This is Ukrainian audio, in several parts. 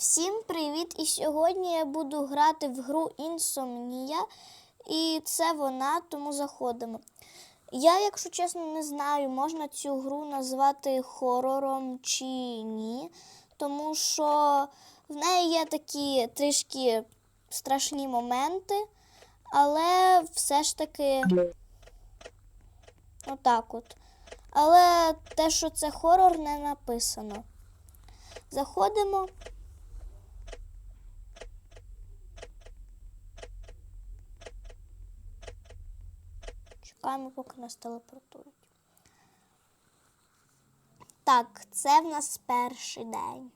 Всім привіт! І сьогодні я буду грати в гру Інсомнія. І це вона, тому заходимо. Я, якщо чесно, не знаю, можна цю гру назвати хорором чи ні. Тому що в неї є такі трішки страшні моменти, але все ж таки отак от. Але те, що це хорор, не написано. Заходимо. Чекаємо, поки нас телепортують. Так, це в нас перший день.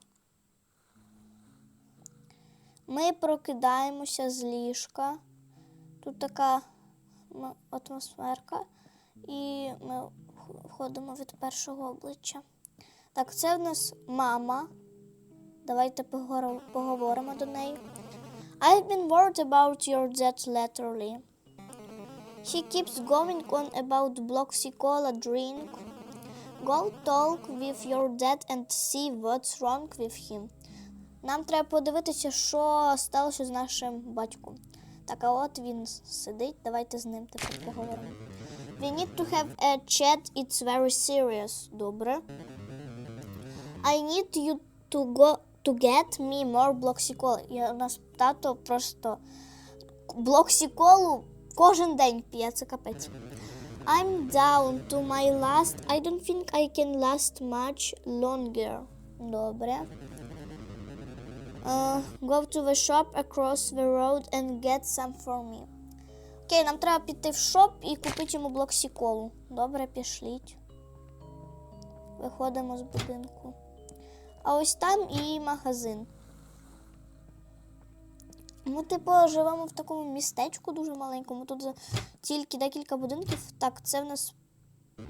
Ми прокидаємося з ліжка. Тут така атмосферка, і ми входимо від першого обличчя. Так, це в нас мама. Давайте поговоримо до неї. I've been worried about your dad latterly. He keeps going on about Bloxy Cola drink. Go talk with your dad and see what's wrong with him. Нам треба подивитися, що сталося з нашим батьком. Так, а от він сидить. Давайте з ним тепер поговоримо. We need to have a chat, it's very serious. Добре. I need you to go to get me more Bloxy Я у нас тато просто Блоксіколу кожен день п'є, це капець. I'm down to my last. I don't think I can last much longer. Добре. Uh, go to the shop across the road and get some for me. Окей, нам треба піти в шоп і купити йому блоксіколу. Добре, пішліть. Виходимо з будинку. А ось там і магазин. Ми, типу, живемо в такому містечку дуже маленькому. Тут тільки декілька будинків. Так, це в нас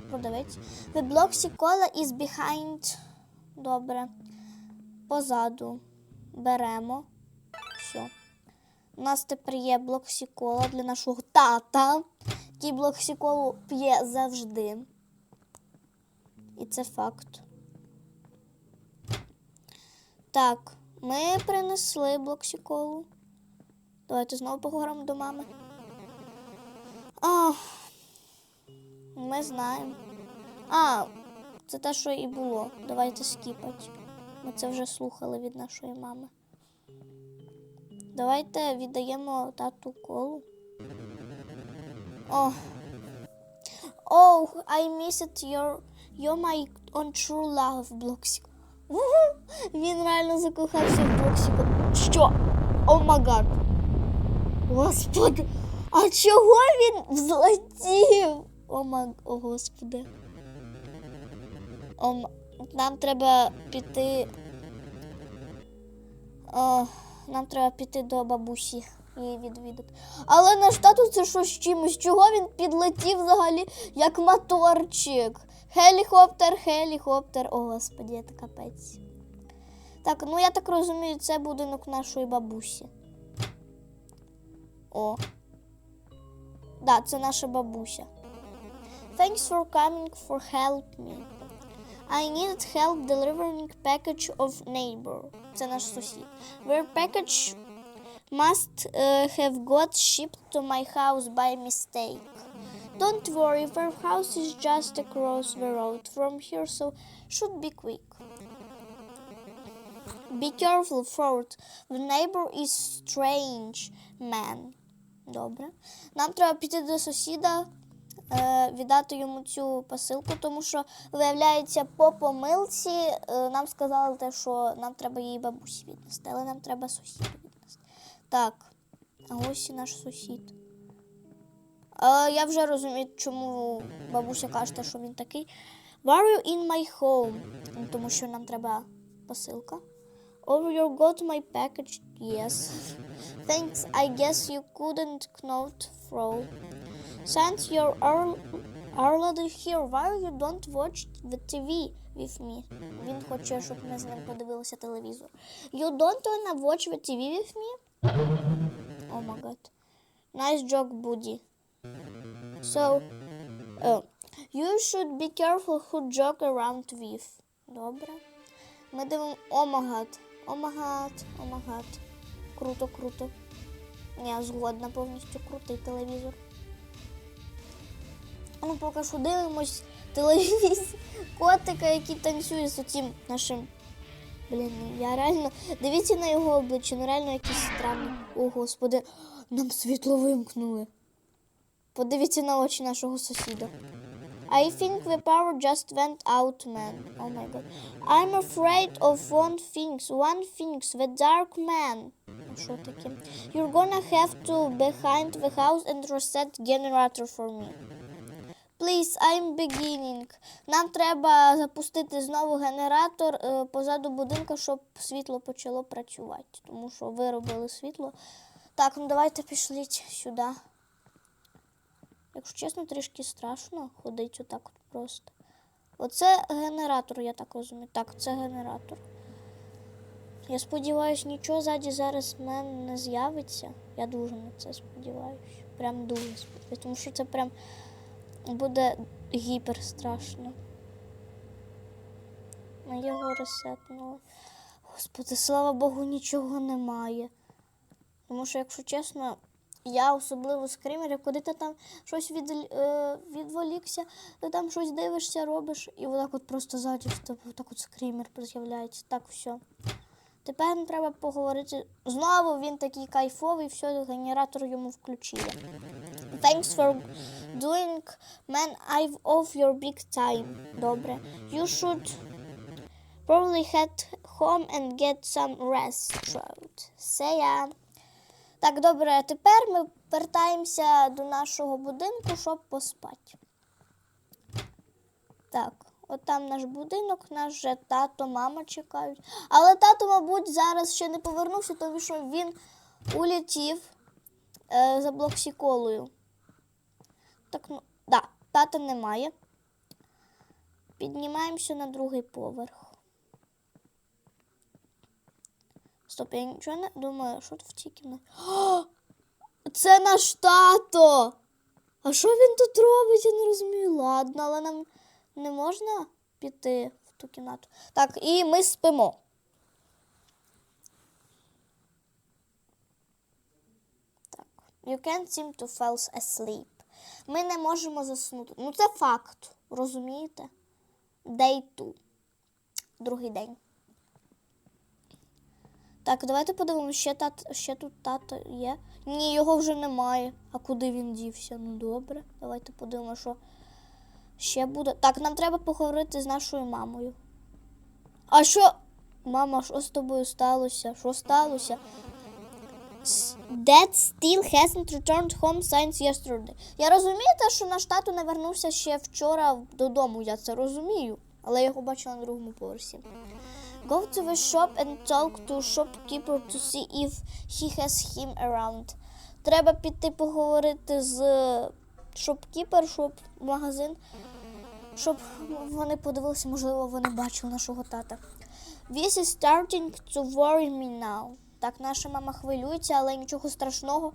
продавець. The Bloxy Cola is behind. Добре. Позаду. Беремо. Все. У нас тепер є Bloxy Cola для нашого тата. Який Bloxy Cola п'є завжди. І це факт. Так, ми принесли блоксіколу. Давайте знову поговоримо до мами. А, ми знаємо. А, це те, що і було. Давайте скіпати. Ми це вже слухали від нашої мами. Давайте віддаємо тату колу. О. Oh, I missed your You're my on true love, Блоксік. Він реально закохався в Блоксіку. Що? О магад. Господи, а чого він взлетів? О. О, господи. О, нам треба піти. О, нам треба піти до бабусі її відвідати. Але наш тато це що з чимось? Чого він підлетів взагалі як моторчик? Гелікоптер, гелікоптер. О, господі, це капець. Так, ну я так розумію, це будинок нашої бабусі. О. Да, це наша бабуся. Thanks for coming for help me. I needed help delivering package of neighbor. Це наш сусід. Their package must uh, have got shipped to my house by mistake. Don't worry, their house is just across the road from here, so should be quick. Be careful, Ford. The neighbor is strange man. Добре. Нам треба піти до сусіда, е, віддати йому цю посилку, тому що, виявляється, по помилці е, нам сказали те, що нам треба її бабусі віднести, але нам треба сусіду віднести. Так, а ось і наш сусід. Е, я вже розумію, чому бабуся каже, що він такий. Why are you in my home? Тому що нам треба посилка. Over your got my package? Yes. Thanks, I guess you couldn't not throw. Since you're earl- already here, why you don't watch the TV with me? Він хоче, щоб ми з ним подивилися телевізор. You don't wanna watch the TV with me? Oh my god. Nice joke, Buddy. So, uh, you should be careful who joke around with. Добре. Ми дивимо. О, магад. Омагад, омагад. Круто, круто. Я згодна повністю крутий телевізор. А Ну, поки що дивимось телевізор котика, який танцює з цим нашим. Блін, ну я реально. Дивіться на його обличчя, ну реально якийсь странний. О, господи, нам світло вимкнули. Подивіться на очі нашого сусіда. I think the power just went out, man. Oh my god. I'm afraid of one thing. One thing, the dark man. You're gonna have to behind the house and reset generator for me. Please, I'm beginning. Нам треба запустити знову генератор е, позаду будинку, щоб світло почало працювати. Тому що виробили світло. Так, ну давайте пішліть сюди. Якщо чесно, трішки страшно ходить отак от просто. Оце генератор, я так розумію. Так, це генератор. Я сподіваюся, нічого ззаді зараз в мене не з'явиться. Я дуже на це сподіваюся. Прям дуже сподіваюся. Тому що це прям буде гіпер страшно. Ми його ресетнули. Господи, слава Богу, нічого немає. Тому що, якщо чесно, я особливо скример, коли ти там щось від, е, відволікся, ти там щось дивишся, робиш, і отак от просто ззаді тебе так от скример з'являється. Так, все. Тепер треба поговорити. Знову він такий кайфовий, все, генератор йому включили. Thanks for doing, man, I've off your big time. Добре. You should probably head home and get some rest. Say ya. Так, добре, а тепер ми вертаємося до нашого будинку, щоб поспати. Так, от там наш будинок, наш же тато, мама чекають. Але тато, мабуть, зараз ще не повернувся, тому що він улетів е, за блоксіколою. Так, ну, да, тата немає. Піднімаємося на другий поверх. Стоп, я нічого не думаю, що тут в цій кімнаті. Це наш тато! А що він тут робить? Я не розумію. Ладно, але нам не можна піти в ту кімнату. Так, і ми спимо. Так. You can't seem to fall asleep. Ми не можемо заснути. Ну, це факт, розумієте? Day two. Другий день. Так, давайте подивимося, ще, тат, ще тут тато є. Ні, його вже немає. А куди він дівся? Ну добре. Давайте подивимося, що ще буде. Так, нам треба поговорити з нашою мамою. А що? Мама, що з тобою сталося? Що сталося? Dad still hasn't returned home since yesterday. Я розумію те, що наш тато не вернувся ще вчора додому, я це розумію. Але я його бачила на другому поверсі. Go to the shop and talk to shopkeeper to see if he has him around. Треба піти поговорити з шопкіпер, щоб магазин, щоб вони подивилися, можливо, вони бачили нашого тата. This is starting to worry me now. Так, наша мама хвилюється, але нічого страшного.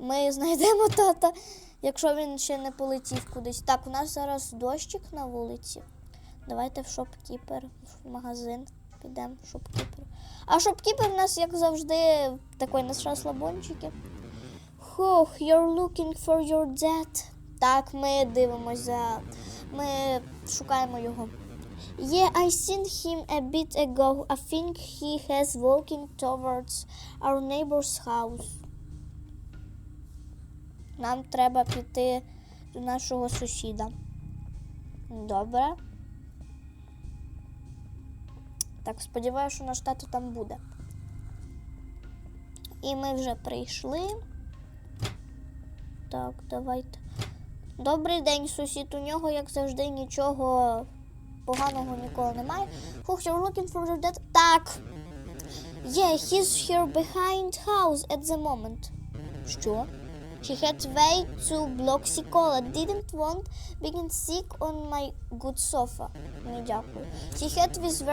Ми знайдемо тата, якщо він ще не полетів кудись. Так, у нас зараз дощик на вулиці. Давайте в шопкіпер, в магазин підемо шопкіпер. А шопкіпер у нас, як завжди, такий наш розслабончики. Хух, you're looking for your dad. Так, ми дивимося. Ми шукаємо його. Yeah, I seen him a bit ago. I think he has walking towards our neighbor's house. Нам треба піти до нашого сусіда. Добре. Так, сподіваюся, що наш тато там буде. І ми вже прийшли. Так, давайте. Добрий день, сусід. У нього, як завжди, нічого поганого ніколи немає. For your dad? Так. He's here behind house at the moment. Що? Didn't want being sick on my good sofa. Ні, дякую. He had this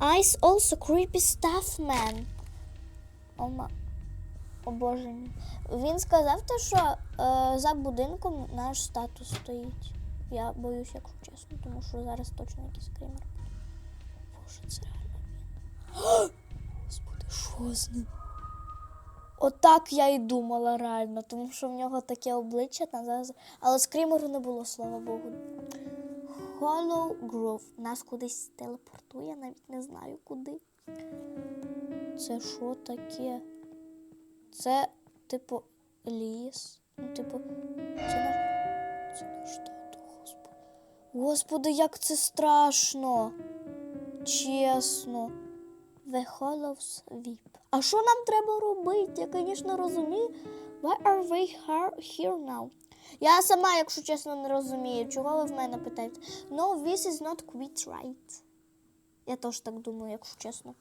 eyes also creepy stuff, man. Ома. О боже. Він сказав те, що е, за будинком наш статус стоїть. Я боюсь, якщо чесно, тому що зараз точно якийсь скример. Боже, це реально він. Господи, що з ним? Отак я і думала реально, тому що в нього таке обличчя зараз. Але скрімеру не було, слава Богу. Hollow Grove. Нас кудись телепортує, навіть не знаю куди. Це що таке? Це, типу, ліс. Ну, типу, це наш. Це наш тато, господи. Господи, як це страшно. Чесно. The Hollows Weep. А що нам треба робити? Я, звісно, розумію. Why are we here, now? Я сама, якщо чесно, не розумію, чого ви в мене питаєте. No, this is not quite right. Я теж так думаю, якщо чесно.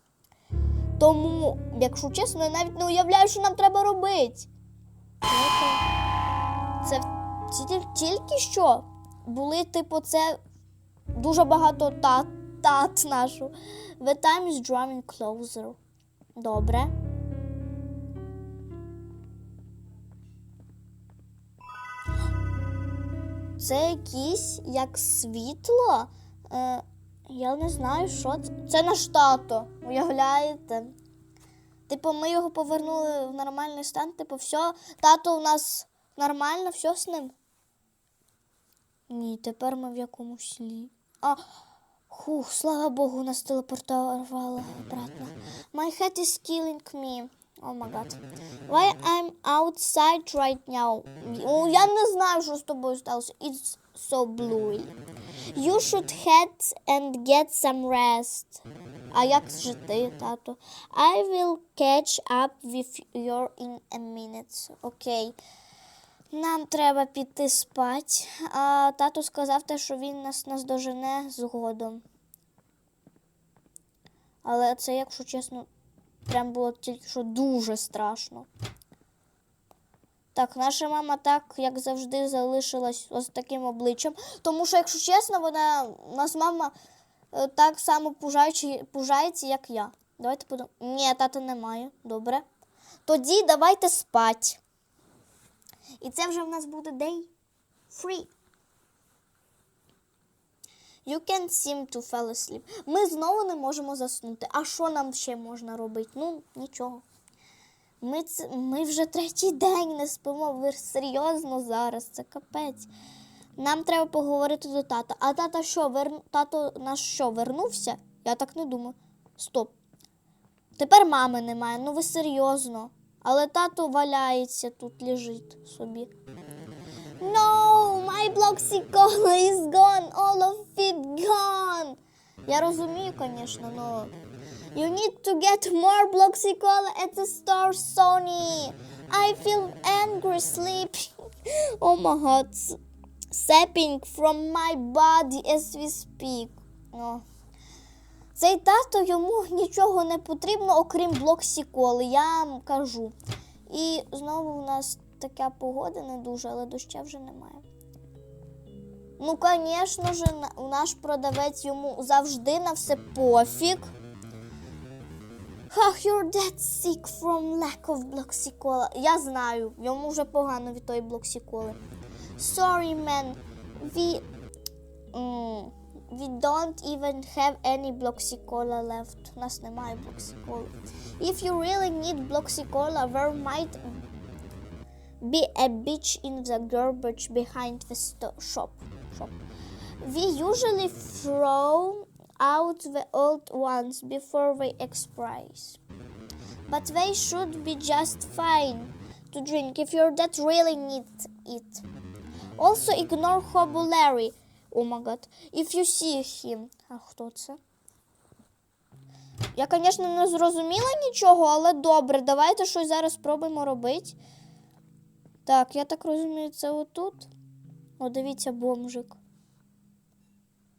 Тому, якщо чесно, я навіть не уявляю, що нам треба робити. Це тільки що були, типу, це дуже багато тат, тат нашу. The time is drawing closer. Добре. Це якісь як світло. Е, я не знаю, що це. Це наш тато, уявляєте? Типу, ми його повернули в нормальний стан. Типу, все, тато у нас нормально, все з ним. Ні, тепер ми в якомусь лі. А, хух, слава Богу, нас телепортувало обратно. My head is killing me. О май гад. Why I'm outside right now? О, я не знаю, що з тобою сталося. It's so blue. You should head and get some rest. А як же ти, тато? I will catch up with you in a minute. Окей. Нам треба піти спати. А тато сказав те, що він нас наздожене згодом. Але це, якщо чесно, прям було тільки що дуже страшно. Так, наша мама так, як завжди, залишилась ось таким обличчям. Тому що, якщо чесно, вона у нас мама е, так само пужаючи- пужається, як я. Давайте подумаємо. Ні, тата немає. Добре. Тоді давайте спать. І це вже в нас буде day free. You can't seem to fall asleep. Ми знову не можемо заснути. А що нам ще можна робити? Ну, нічого. Ми, це, ми вже третій день не спимо. Ви серйозно зараз, це капець. Нам треба поговорити до тата. А тата що, вер... тато наш що, вернувся? Я так не думаю. Стоп. Тепер мами немає. Ну ви серйозно. Але тато валяється тут, лежить собі. No, my Bloxicola is gone. All of it gone. Я розумію, звісно, но You need to get more Bloxicola at the store, Sony. I feel angry sleeping. Oh my god. s- Sapping from my body as we speak. Oh. Цей тато йому нічого не потрібно, окрім блоксіколи, я вам кажу. І знову у нас така погода не дуже, але доща вже немає. Ну, звісно ж, наш продавець йому завжди на все пофіг. Ах, you're that sick from lack of блоксікола. Я знаю, йому вже погано від тої блоксіколи. Sorry, man. We, mm, we don't even have any блоксікола left. У нас немає блоксіколи. If you really need блоксікола, there might be a bitch in the garbage behind the sto- shop. shop. We usually throw out the old ones before they expire. But they should be just fine to drink if your dad really needs it. Also ignore Hobo My god. If you see him. А хто це? Я, звісно, не зрозуміла нічого, але добре, давайте щось зараз спробуємо робити. Так, я так розумію, це отут. О, дивіться, бомжик.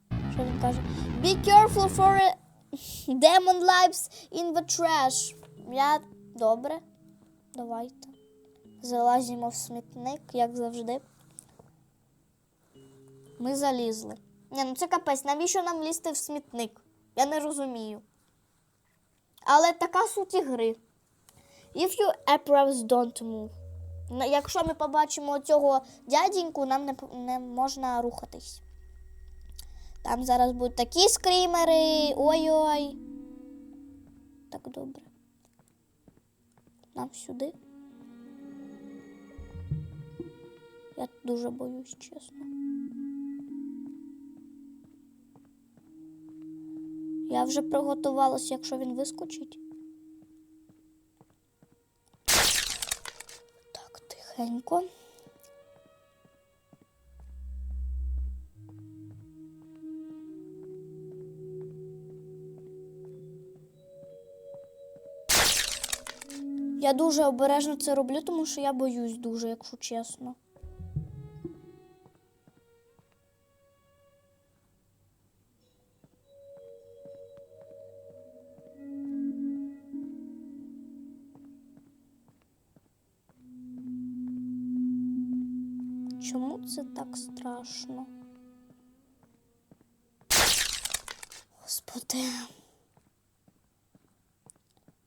Що він каже? Be careful for a demon lives in the trash. Я добре. Давайте. Залазимо в смітник, як завжди. Ми залізли. Ні, ну це капець, навіщо нам лізти в смітник? Я не розумію. Але така суть ігри. If you apples don't move. Ну, Якщо ми побачимо цього дяденьку, нам не, не можна рухатись. Там зараз будуть такі скрімери. Ой-ой. так добре. Нам сюди. Я дуже боюсь, чесно. Я вже приготувалася, якщо він вискочить. Так, тихенько. Я дуже обережно це роблю, тому що я боюсь дуже, якщо чесно. Так страшно? Господи.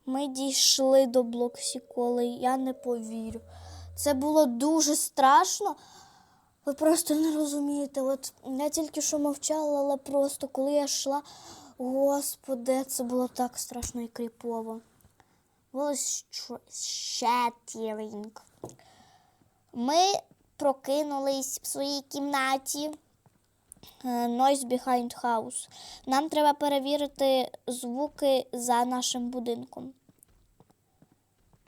Ми дійшли до блоксіколи, я не повірю. Це було дуже страшно. Ви просто не розумієте. От я тільки що мовчала, але просто коли я йшла, господи, це було так страшно і кріпово. Was shattering. Ми прокинулись в своїй кімнаті. е, Noise behind house. Нам треба перевірити звуки за нашим будинком.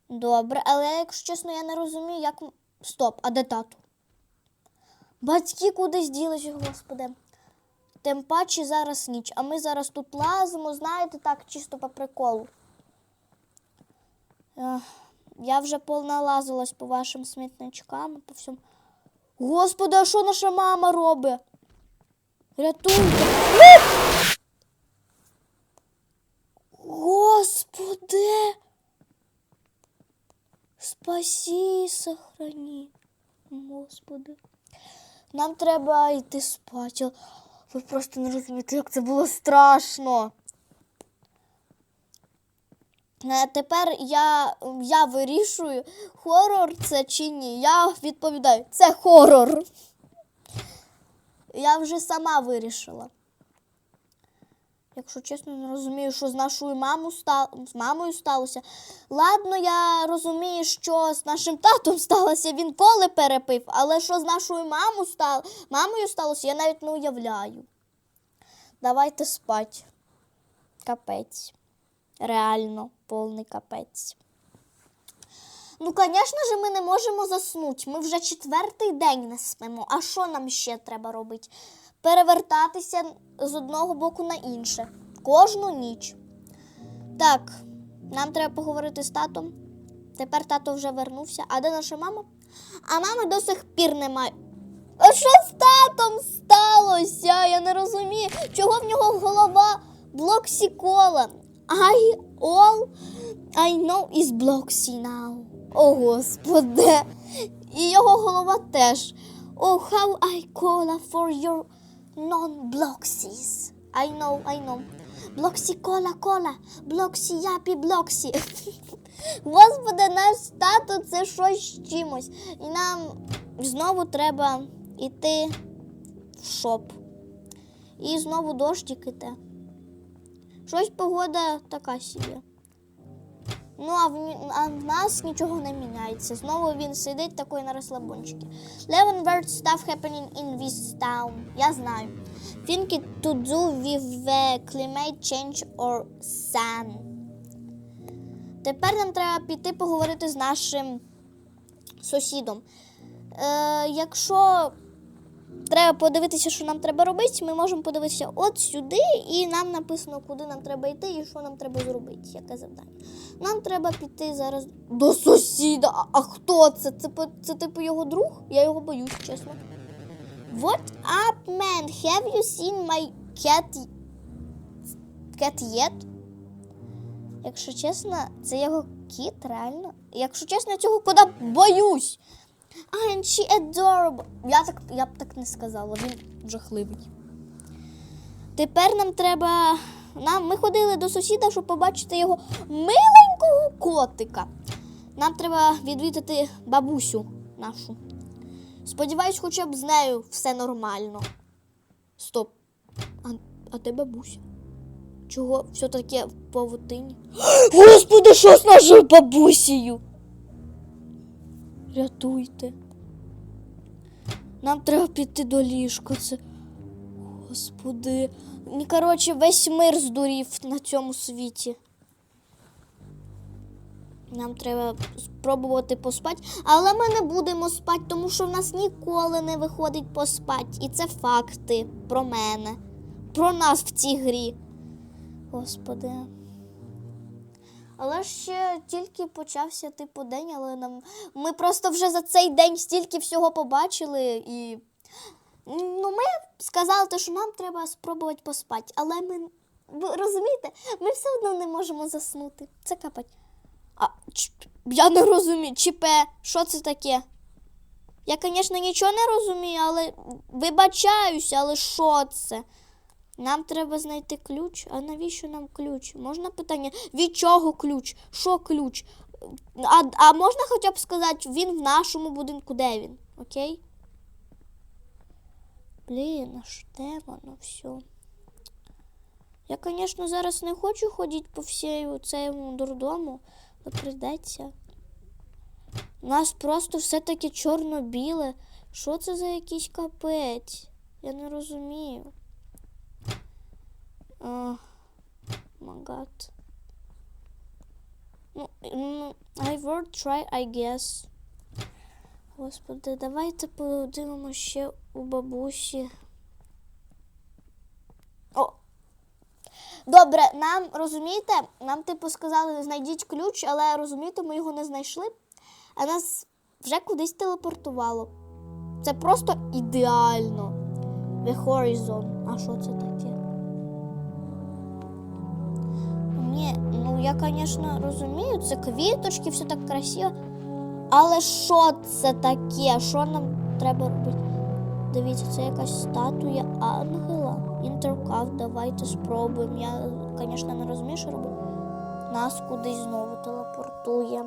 Добре, але якщо чесно, я не розумію, як. Стоп, а де тато? Батьки кудись ділись, господи. Тим паче зараз ніч, а ми зараз тут лазимо, знаєте, так, чисто по приколу. Я вже поналазилась по вашим смітничкам, по всьому. Господи, а що наша мама робить? Рятуйте. Господи. Спаси, сохрани. Господи. Нам треба йти спати. Ви просто не розумієте, як це було страшно. Е, Тепер я, я вирішую, хорор це чи ні. Я відповідаю, це хорор. Я вже сама вирішила. Якщо чесно, не розумію, що з нашою мамою, ста... з мамою сталося. Ладно, я розумію, що з нашим татом сталося, він коли перепив, але що з нашою мамою, стал... мамою сталося, я навіть не уявляю. Давайте спать. Капець. Реально, повний капець. Ну, звісно ж, ми не можемо заснути. Ми вже четвертий день не спимо. А що нам ще треба робити? Перевертатися з одного боку на інше. Кожну ніч. Так, нам треба поговорити з татом. Тепер тато вже вернувся. А де наша мама? А мами до сих пір немає. А що з татом сталося? Я не розумію, чого в нього голова блоксікола. I all I know is Bloxy now. О, господи. І його голова теж. Oh, how I call for your non-Bloxies. I know, I know. Блоксі кола кола, блоксі япі блоксі. Господи, наш тато це щось з чимось. І нам знову треба йти в шоп. І знову дощик іде. Щось погода така собі. Ну, а в, а в нас нічого не міняється. Знову він сидить такий на розслабончикі. Eleven weird stuff happening in this town. Я знаю. Think it to do with the climate change or sun. Тепер нам треба піти поговорити з нашим сусідом. Е, якщо треба подивитися, що нам треба робити, ми можемо подивитися от сюди, і нам написано, куди нам треба йти і що нам треба зробити, яке завдання. Нам треба піти зараз до сусіда. А, хто це? Це, це типу його друг? Я його боюсь, чесно. What up, man? Have you seen my cat, cat yet? Якщо чесно, це його кіт, реально. Якщо чесно, я цього кода боюсь. And she adorable. Я, так, я б так не сказала, він жахливий. Тепер нам треба. Нам, ми ходили до сусіда, щоб побачити його миленького котика. Нам треба відвідати бабусю нашу. Сподіваюсь, хоча б з нею все нормально. Стоп. А, а де бабуся? Чого все таке в павутині? Господи, що з нашою бабусею? Рятуйте. Нам треба піти до ліжка. Це. Господи. Ні, коротше, весь мир здурів на цьому світі. Нам треба спробувати поспати, але ми не будемо спати, тому що в нас ніколи не виходить поспати. І це факти про мене, про нас в цій грі. Господи. Але ще тільки почався типу день, але нам. Ми просто вже за цей день стільки всього побачили і. Ну, ми сказали, те, що нам треба спробувати поспати, але ми. Ви розумієте, ми все одно не можемо заснути. Це капать. А, ч- я не розумію. Чіпе, що це таке? Я, звісно, нічого не розумію, але вибачаюся, але що це? Нам треба знайти ключ. А навіщо нам ключ? Можна питання? Від чого ключ? Що ключ? А, а можна хоча б сказати, він в нашому будинку, де він? Окей? Блін, а ж де воно все? Я, звісно, зараз не хочу ходити по всій цьому дурдому, але прийдеться. У нас просто все таке чорно-біле. Що це за якийсь капець? Я не розумію. Магат. Ну, ну, I will try, I guess. Господи, давайте подивимося ще у бабусі. О! Добре, нам розумієте, нам типу сказали, знайдіть ключ, але розумієте, ми його не знайшли, а нас вже кудись телепортувало. Це просто ідеально. The Horizon. А що це таке? Ну я, звісно, розумію, це квіточки, все так красиво. Але що це таке? Що нам треба робити? Дивіться, це якась статуя ангела. Інтеркав, давайте спробуємо. Я, звісно, не розумію, що робити. Нас кудись знову телепортує.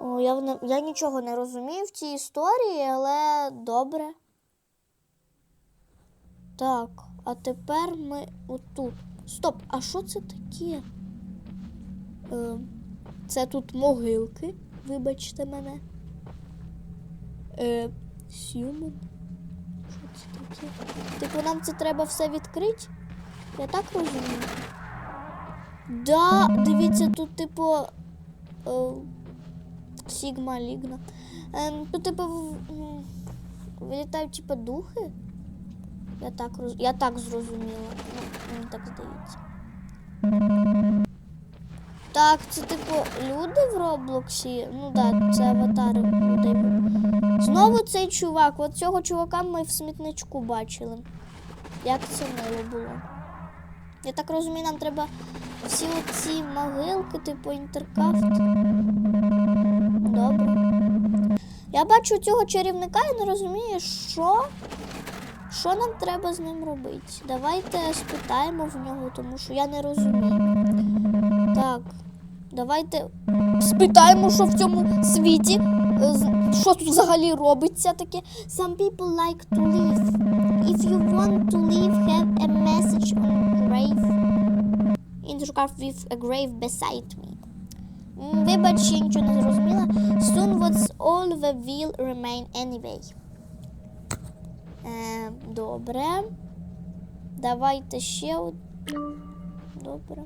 О, я, я нічого не розумію в цій історії, але добре. Так, а тепер ми отут. Стоп, а що це таке? Е, це тут могилки, вибачте мене. Е, Сюмон. Що це таке? Типу, нам це треба все відкрити? Я так розумію. Да, дивіться, тут, типу. Е, Сігма Лігна. Ем, тут, типу, вилітають, типу, духи. Я так, роз... я так зрозуміла. Ну, мені так здається. Так, це типу люди в Роблоксі. Ну так, да, це аватари людей. Знову цей чувак. От цього чувака ми в смітничку бачили. Як це мило було. Я так розумію, нам треба всі оці могилки, типу інтеркафт. Добре. Я бачу цього чарівника і не розумію, що. Що нам треба з ним робити? Давайте спитаємо в нього, тому що я не розумію. Так, давайте спитаємо, що в цьому світі, е, що тут взагалі робиться таке. Some people like to live. If you want to live, have a message on grave. In the with a grave beside me. Вибач, я нічого не зрозуміла. Soon what's all the will remain anyway. Е, добре. Давайте ще. от- Добре.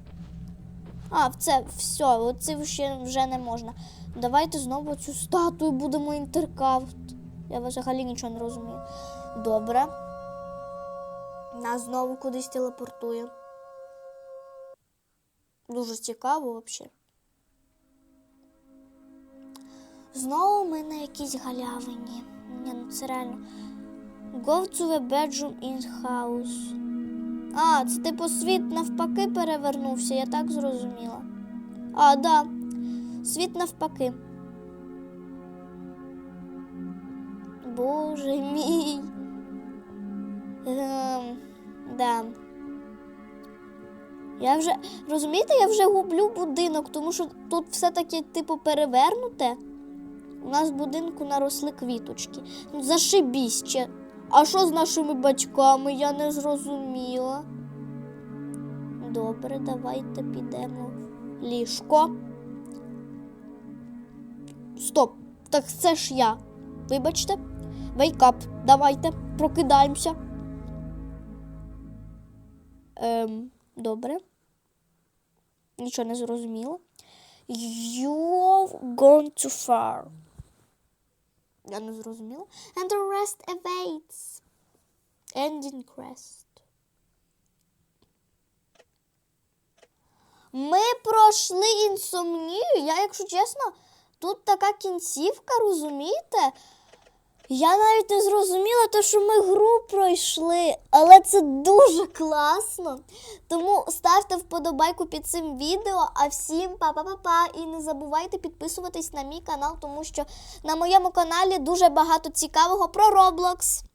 А, це все, оце ще вже не можна. Давайте знову цю статую будемо інтеркафт. Я взагалі нічого не розумію. Добре. Нас знову кудись телепортує. Дуже цікаво взагалі. Знову ми на якійсь галявині. Ні, ну це реально. Go to the bedroom in house. А, це типу світ навпаки перевернувся, я так зрозуміла. А, да. Світ навпаки. Боже мій. Ем, да. Я вже, розумієте, я вже гублю будинок, тому що тут все таки, типу, перевернуте. У нас в будинку наросли квіточки. Ну, зашибісь. А що з нашими батьками? Я не зрозуміла. Добре, давайте підемо в ліжко. Стоп! Так це ж я. Вибачте. Вейкап, давайте, прокидаємося. Ем, добре. Нічого не зрозуміло. You've gone too far. Я не зрозуміла. And the rest awaits. Ending quest. Ми пройшли інсомнію. Я, якщо чесно, тут така кінцівка, розумієте? Я навіть не зрозуміла, те, що ми гру пройшли, але це дуже класно. Тому ставте вподобайку під цим відео. А всім па-па-па-па. І не забувайте підписуватись на мій канал, тому що на моєму каналі дуже багато цікавого про Roblox.